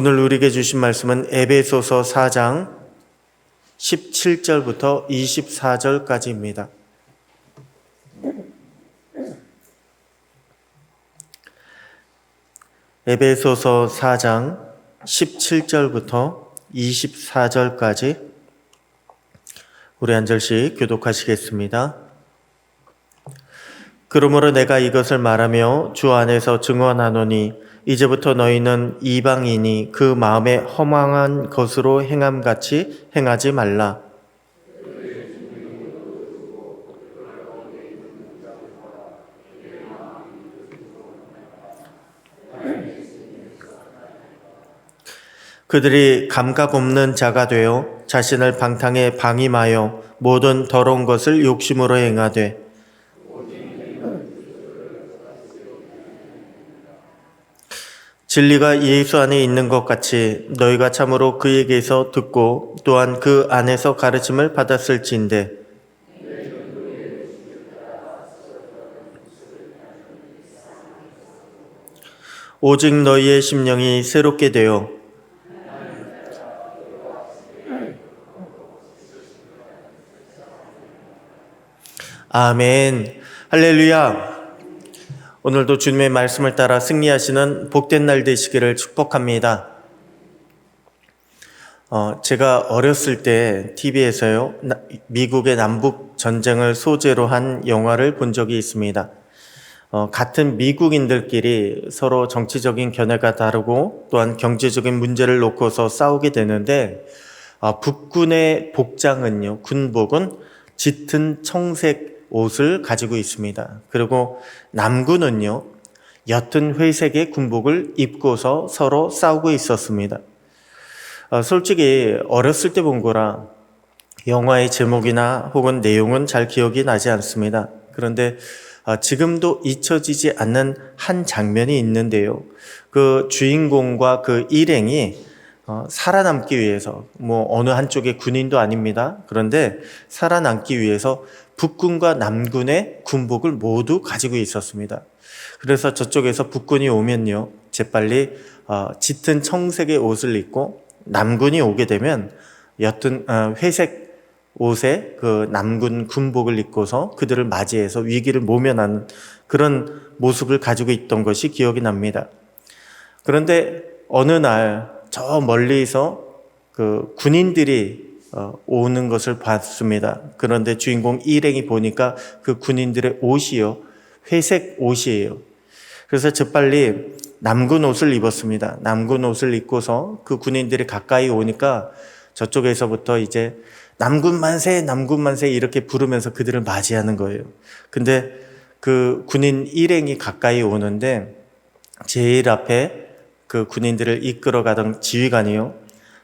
오늘 우리에게 주신 말씀은 에베소서 4장 17절부터 24절까지입니다. 에베소서 4장 17절부터 24절까지 우리 한 절씩 교독하시겠습니다. 그러므로 내가 이것을 말하며 주 안에서 증언하노니 이제부터 너희는 이방인이 그 마음에 허망한 것으로 행함 같이 행하지 말라. 그들이 감각 없는 자가 되어 자신을 방탕에 방임하여 모든 더러운 것을 욕심으로 행하되 진리가 예수 안에 있는 것 같이 너희가 참으로 그에게서 듣고 또한 그 안에서 가르침을 받았을진데 오직 너희의 심령이 새롭게 되어 아멘. 할렐루야. 오늘도 주님의 말씀을 따라 승리하시는 복된 날 되시기를 축복합니다. 어, 제가 어렸을 때 TV에서요, 미국의 남북 전쟁을 소재로 한 영화를 본 적이 있습니다. 어, 같은 미국인들끼리 서로 정치적인 견해가 다르고 또한 경제적인 문제를 놓고서 싸우게 되는데, 어, 북군의 복장은요, 군복은 짙은 청색 옷을 가지고 있습니다. 그리고 남군은요, 옅은 회색의 군복을 입고서 서로 싸우고 있었습니다. 어, 솔직히 어렸을 때 본 거라 영화의 제목이나 혹은 내용은 잘 기억이 나지 않습니다. 그런데 어, 지금도 잊혀지지 않는 한 장면이 있는데요. 그 주인공과 그 일행이 어, 살아남기 위해서 뭐 어느 한쪽의 군인도 아닙니다. 그런데 살아남기 위해서 북군과 남군의 군복을 모두 가지고 있었습니다. 그래서 저쪽에서 북군이 오면요, 재빨리 어, 짙은 청색의 옷을 입고 남군이 오게 되면 옅은 어, 회색 옷에 그 남군 군복을 입고서 그들을 맞이해서 위기를 모면하는 그런 모습을 가지고 있던 것이 기억이 납니다. 그런데 어느 날 저 멀리서 그 군인들이 어, 오는 것을 봤습니다. 그런데 주인공 일행이 보니까 그 군인들의 옷이요. 회색 옷이에요. 그래서 재빨리 남군 옷을 입었습니다. 남군 옷을 입고서 그 군인들이 가까이 오니까 저쪽에서부터 이제 남군 만세, 남군 만세 이렇게 부르면서 그들을 맞이하는 거예요. 근데 그 군인 일행이 가까이 오는데 제일 앞에 그 군인들을 이끌어 가던 지휘관이요.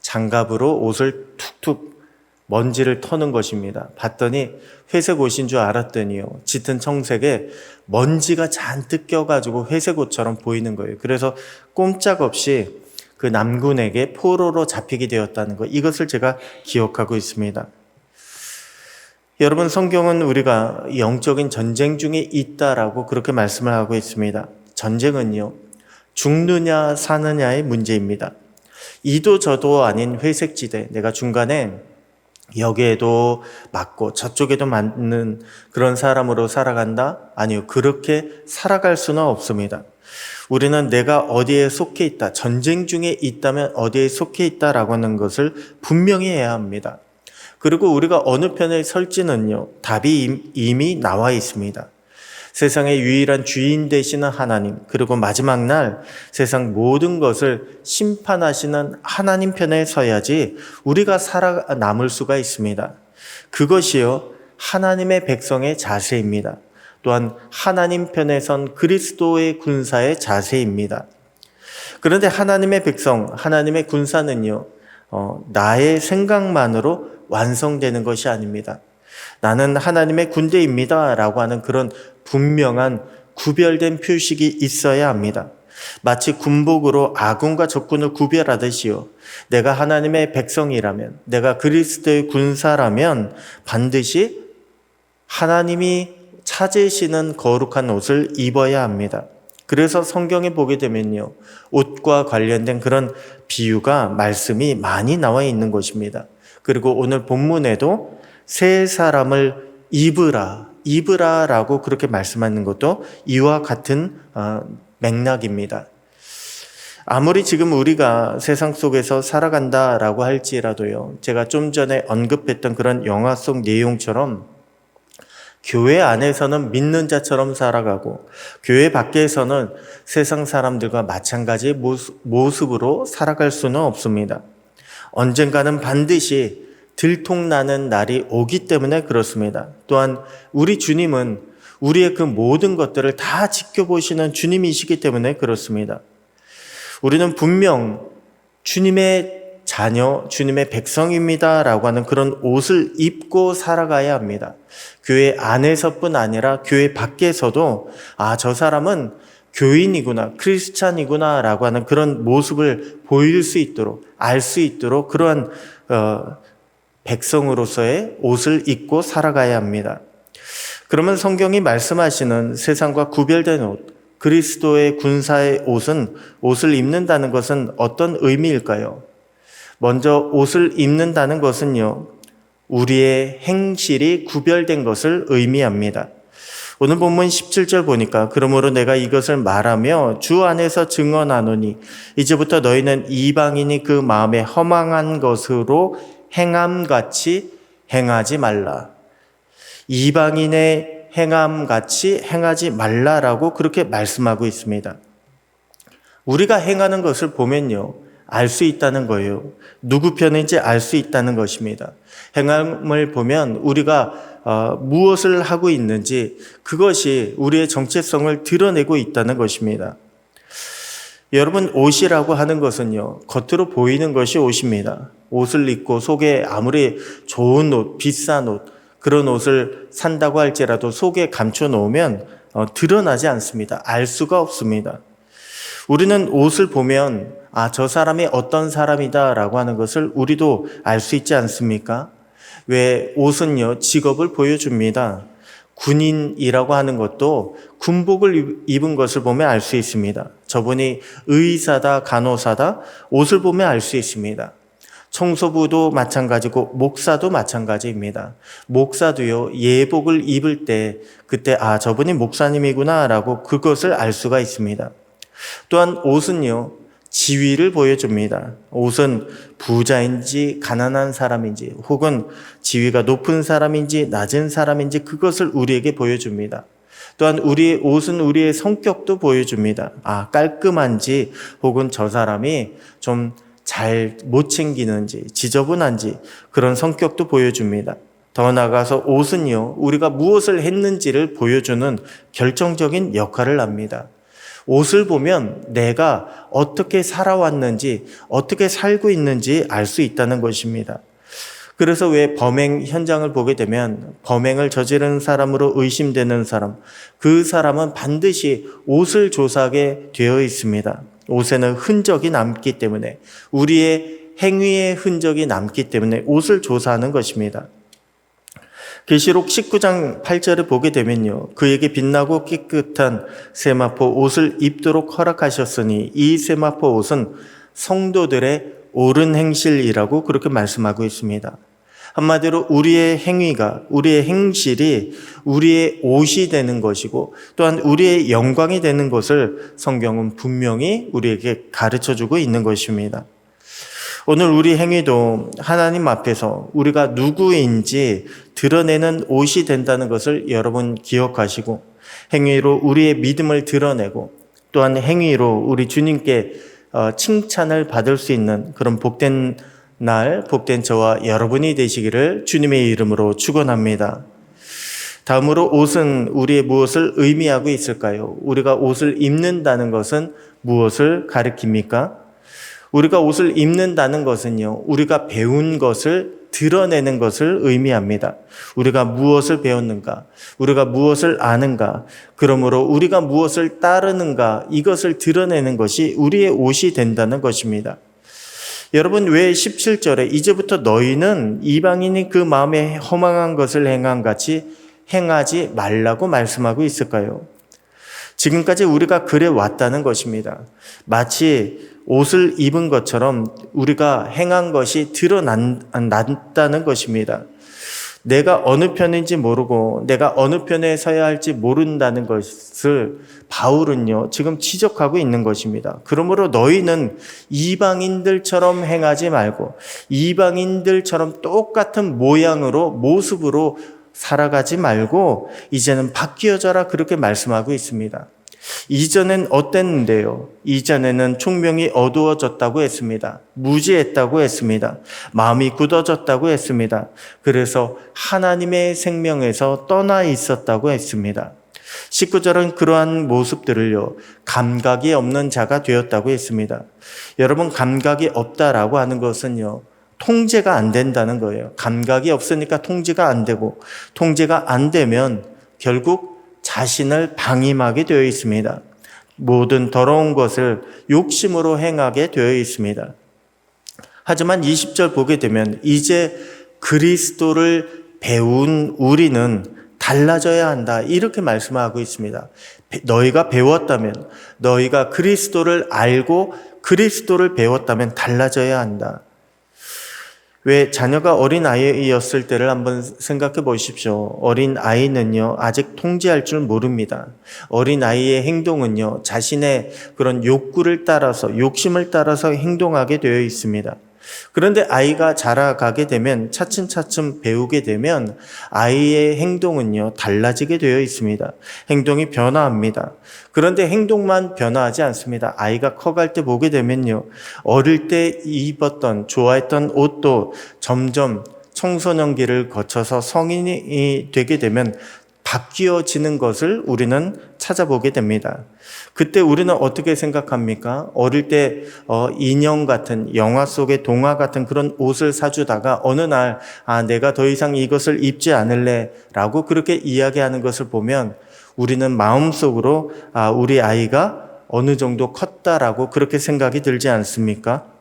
장갑으로 옷을 툭툭 먼지를 터는 것입니다. 봤더니 회색 옷인 줄 알았더니요. 짙은 청색에 먼지가 잔뜩 껴가지고 회색 옷처럼 보이는 거예요. 그래서 꼼짝없이 그 남군에게 포로로 잡히게 되었다는 것. 이것을 제가 기억하고 있습니다. 여러분, 성경은 우리가 영적인 전쟁 중에 있다라고 그렇게 말씀을 하고 있습니다. 전쟁은요, 죽느냐 사느냐의 문제입니다. 이도 저도 아닌 회색 지대, 내가 중간에 여기에도 맞고 저쪽에도 맞는 그런 사람으로 살아간다? 아니요. 그렇게 살아갈 수는 없습니다. 우리는 내가 어디에 속해 있다, 전쟁 중에 있다면 어디에 속해 있다라고 하는 것을 분명히 해야 합니다. 그리고 우리가 어느 편에 설지는요, 답이 이미 나와 있습니다. 세상의 유일한 주인 되시는 하나님, 그리고 마지막 날 세상 모든 것을 심판하시는 하나님 편에 서야지 우리가 살아남을 수가 있습니다. 그것이요, 하나님의 백성의 자세입니다. 또한 하나님 편에 선 그리스도의 군사의 자세입니다. 그런데 하나님의 백성, 하나님의 군사는요, 어, 나의 생각만으로 완성되는 것이 아닙니다. 나는 하나님의 군대입니다. 라고 하는 그런 분명한 구별된 표식이 있어야 합니다. 마치 군복으로 아군과 적군을 구별하듯이요. 내가 하나님의 백성이라면, 내가 그리스도의 군사라면 반드시 하나님이 찾으시는 거룩한 옷을 입어야 합니다. 그래서 성경에 보게 되면요. 옷과 관련된 그런 비유가 말씀이 많이 나와 있는 것입니다. 그리고 오늘 본문에도 새 사람을 입으라, 입으라라고 그렇게 말씀하는 것도 이와 같은 어, 맥락입니다. 아무리 지금 우리가 세상 속에서 살아간다라고 할지라도요, 제가 좀 전에 언급했던 그런 영화 속 내용처럼 교회 안에서는 믿는 자처럼 살아가고 교회 밖에서는 세상 사람들과 마찬가지 모습으로 살아갈 수는 없습니다. 언젠가는 반드시 들통나는 날이 오기 때문에 그렇습니다. 또한 우리 주님은 우리의 그 모든 것들을 다 지켜보시는 주님이시기 때문에 그렇습니다. 우리는 분명 주님의 자녀, 주님의 백성입니다 라고 하는 그런 옷을 입고 살아가야 합니다. 교회 안에서뿐 아니라 교회 밖에서도 아, 저 사람은 교인이구나, 크리스찬이구나 라고 하는 그런 모습을 보일 수 있도록, 알 수 있도록 그러한 어, 백성으로서의 옷을 입고 살아가야 합니다. 그러면 성경이 말씀하시는 세상과 구별된 옷, 그리스도의 군사의 옷은 옷을 입는다는 것은 어떤 의미일까요? 먼저 옷을 입는다는 것은요, 우리의 행실이 구별된 것을 의미합니다. 오늘 본문 17절 보니까 그러므로 내가 이것을 말하며 주 안에서 증언하노니 이제부터 너희는 이방인이 그 마음에 허망한 것으로 행함같이 행하지 말라. 이방인의 행함같이 행하지 말라라고 그렇게 말씀하고 있습니다. 우리가 행하는 것을 보면요. 알 수 있다는 거예요. 누구 편인지 알 수 있다는 것입니다. 행함을 보면 우리가 어, 무엇을 하고 있는지 그것이 우리의 정체성을 드러내고 있다는 것입니다. 여러분, 옷이라고 하는 것은요, 겉으로 보이는 것이 옷입니다. 옷을 입고 속에 아무리 좋은 옷, 비싼 옷, 그런 옷을 산다고 할지라도 속에 감춰 놓으면 어, 드러나지 않습니다. 알 수가 없습니다. 우리는 옷을 보면 아, 저 사람이 어떤 사람이다라고 하는 것을 우리도 알 수 있지 않습니까? 왜 옷은요, 직업을 보여줍니다. 군인이라고 하는 것도 군복을 입은 것을 보면 알 수 있습니다. 저분이 의사다, 간호사다, 옷을 보면 알 수 있습니다. 청소부도 마찬가지고 목사도 마찬가지입니다. 목사도요, 예복을 입을 때 그때 아, 저분이 목사님이구나라고 그것을 알 수가 있습니다. 또한 옷은요, 지위를 보여줍니다. 옷은 부자인지 가난한 사람인지 혹은 지위가 높은 사람인지 낮은 사람인지 그것을 우리에게 보여줍니다. 또한 우리의 옷은 우리의 성격도 보여줍니다. 아, 깔끔한지 혹은 저 사람이 좀 잘 못 챙기는지 지저분한지 그런 성격도 보여줍니다. 더 나아가서 옷은요, 우리가 무엇을 했는지를 보여주는 결정적인 역할을 합니다. 옷을 보면 내가 어떻게 살아왔는지, 어떻게 살고 있는지 알 수 있다는 것입니다. 그래서 왜 범행 현장을 보게 되면 범행을 저지른 사람으로 의심되는 사람, 그 사람은 반드시 옷을 조사하게 되어 있습니다. 옷에는 흔적이 남기 때문에 우리의 행위의 흔적이 남기 때문에 옷을 조사하는 것입니다. 계시록 19장 8절을 보게 되면요. 그에게 빛나고 깨끗한 세마포 옷을 입도록 허락하셨으니 이 세마포 옷은 성도들의 옳은 행실이라고 그렇게 말씀하고 있습니다. 한마디로 우리의 행위가, 우리의 행실이 우리의 옷이 되는 것이고 또한 우리의 영광이 되는 것을 성경은 분명히 우리에게 가르쳐 주고 있는 것입니다. 오늘 우리 행위도 하나님 앞에서 우리가 누구인지 드러내는 옷이 된다는 것을 여러분 기억하시고 행위로 우리의 믿음을 드러내고 또한 행위로 우리 주님께 어, 칭찬을 받을 수 있는 그런 복된 날, 복된 저와 여러분이 되시기를 주님의 이름으로 축원합니다. 다음으로 옷은 우리의 무엇을 의미하고 있을까요? 우리가 옷을 입는다는 것은 무엇을 가리킵니까? 우리가 옷을 입는다는 것은요, 우리가 배운 것을 드러내는 것을 의미합니다. 우리가 무엇을 배웠는가, 우리가 무엇을 아는가, 그러므로 우리가 무엇을 따르는가, 이것을 드러내는 것이 우리의 옷이 된다는 것입니다. 여러분, 왜 17절에 이제부터 너희는 이방인이 그 마음에 허망한 것을 행한 같이 행하지 말라고 말씀하고 있을까요? 지금까지 우리가 그래 왔다는 것입니다. 마치 옷을 입은 것처럼 우리가 행한 것이 드러난다는 것입니다. 내가 어느 편인지 모르고 내가 어느 편에 서야 할지 모른다는 것을 바울은요, 지금 지적하고 있는 것입니다. 그러므로 너희는 이방인들처럼 행하지 말고 이방인들처럼 똑같은 모양으로, 모습으로 살아가지 말고 이제는 바뀌어져라 그렇게 말씀하고 있습니다. 이전엔 어땠는데요? 이전에는 총명이 어두워졌다고 했습니다. 무지했다고 했습니다. 마음이 굳어졌다고 했습니다. 그래서 하나님의 생명에서 떠나 있었다고 했습니다. 19절은 그러한 모습들을요, 감각이 없는 자가 되었다고 했습니다. 여러분, 감각이 없다라고 하는 것은요, 통제가 안 된다는 거예요. 감각이 없으니까 통제가 안 되고, 통제가 안 되면 결국 자신을 방임하게 되어 있습니다. 모든 더러운 것을 욕심으로 행하게 되어 있습니다. 하지만 20절 보게 되면 이제 그리스도를 배운 우리는 달라져야 한다. 이렇게 말씀하고 있습니다. 너희가 배웠다면, 너희가 그리스도를 알고 그리스도를 배웠다면 달라져야 한다. 왜 자녀가 어린 아이였을 때를 한번 생각해 보십시오. 어린 아이는요, 아직 통제할 줄 모릅니다. 어린 아이의 행동은요, 자신의 그런 욕구를 따라서, 욕심을 따라서 행동하게 되어 있습니다. 그런데 아이가 자라가게 되면 차츰차츰 배우게 되면 아이의 행동은요 달라지게 되어 있습니다. 행동이 변화합니다. 그런데 행동만 변화하지 않습니다. 아이가 커갈 때 보게 되면요 어릴 때 입었던 좋아했던 옷도 점점 청소년기를 거쳐서 성인이 되게 되면 바뀌어지는 것을 우리는 찾아보게 됩니다. 그때 우리는 어떻게 생각합니까? 어릴 때 어, 인형 같은 영화 속의 동화 같은 그런 옷을 사주다가 어느 날 아, 내가 더 이상 이것을 입지 않을래라고 그렇게 이야기하는 것을 보면 우리는 마음속으로 아, 우리 아이가 어느 정도 컸다라고 그렇게 생각이 들지 않습니까?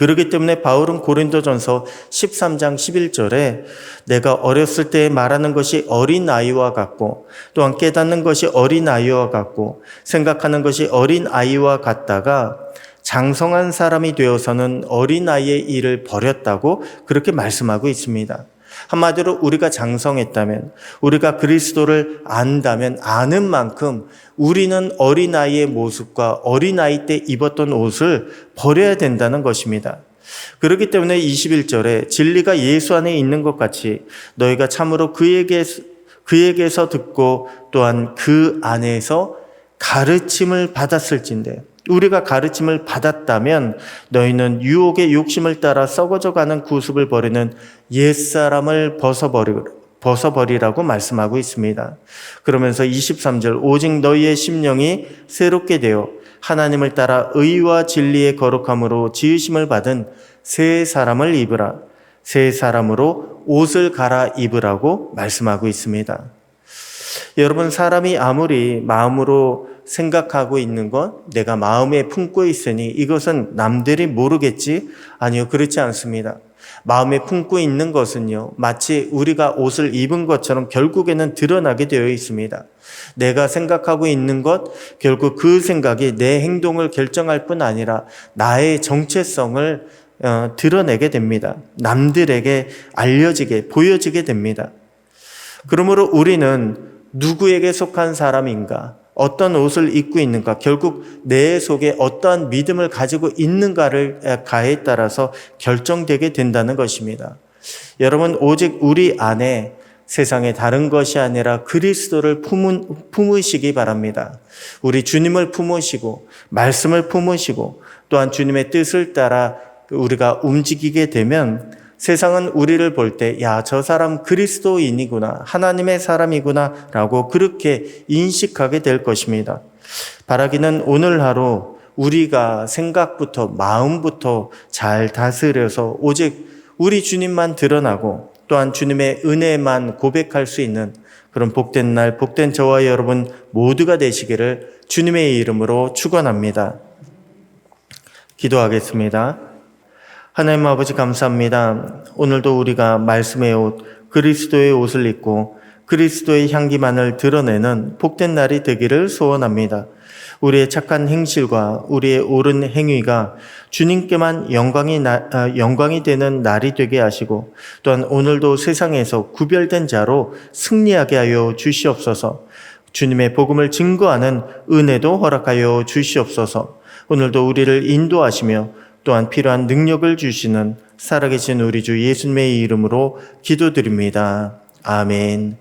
그렇기 때문에 바울은 고린도전서 13장 11절에 내가 어렸을 때 말하는 것이 어린 아이와 같고 또한 깨닫는 것이 어린 아이와 같고 생각하는 것이 어린 아이와 같다가 장성한 사람이 되어서는 어린 아이의 일을 버렸다고 그렇게 말씀하고 있습니다. 한마디로 우리가 장성했다면, 우리가 그리스도를 안다면 아는 만큼 우리는 어린아이의 모습과 어린아이 때 입었던 옷을 버려야 된다는 것입니다. 그렇기 때문에 21절에 진리가 예수 안에 있는 것 같이 너희가 참으로 그에게, 그에게서 듣고 또한 그 안에서 가르침을 받았을진데 우리가 가르침을 받았다면 너희는 유혹의 욕심을 따라 썩어져 가는 구습을 버리는 옛사람을 벗어버리, 벗어버리라고 말씀하고 있습니다. 그러면서 23절, 오직 너희의 심령이 새롭게 되어 하나님을 따라 의와 진리의 거룩함으로 지으심을 받은 새 사람을 입으라. 새 사람으로 옷을 갈아 입으라고 말씀하고 있습니다. 여러분, 사람이 아무리 마음으로 생각하고 있는 것, 내가 마음에 품고 있으니 이것은 남들이 모르겠지? 아니요, 그렇지 않습니다. 마음에 품고 있는 것은요, 마치 우리가 옷을 입은 것처럼 결국에는 드러나게 되어 있습니다. 내가 생각하고 있는 것, 결국 그 생각이 내 행동을 결정할 뿐 아니라 나의 정체성을 어, 드러내게 됩니다. 남들에게 알려지게, 보여지게 됩니다. 그러므로 우리는 누구에게 속한 사람인가? 어떤 옷을 입고 있는가, 결국 내 속에 어떠한 믿음을 가지고 있는가를 가에 따라서 결정되게 된다는 것입니다. 여러분, 오직 우리 안에 세상에 다른 것이 아니라 그리스도를 품은, 품으시기 바랍니다. 우리 주님을 품으시고, 말씀을 품으시고, 또한 주님의 뜻을 따라 우리가 움직이게 되면 세상은 우리를 볼 때, 야, 저 사람 그리스도인이구나, 하나님의 사람이구나, 라고 그렇게 인식하게 될 것입니다. 바라기는 오늘 하루 우리가 생각부터, 마음부터 잘 다스려서 오직 우리 주님만 드러나고 또한 주님의 은혜만 고백할 수 있는 그런 복된 날, 복된 저와 여러분 모두가 되시기를 주님의 이름으로 축원합니다. 기도하겠습니다. 하나님 아버지 감사합니다. 오늘도 우리가 말씀의 옷, 그리스도의 옷을 입고 그리스도의 향기만을 드러내는 복된 날이 되기를 소원합니다. 우리의 착한 행실과 우리의 옳은 행위가 주님께만 영광이, 나- 아, 영광이 되는 날이 되게 하시고 또한 오늘도 세상에서 구별된 자로 승리하게 하여 주시옵소서 주님의 복음을 증거하는 은혜도 허락하여 주시옵소서 오늘도 우리를 인도하시며 또한 필요한 능력을 주시는 살아계신 우리 주 예수님의 이름으로 기도드립니다. 아멘.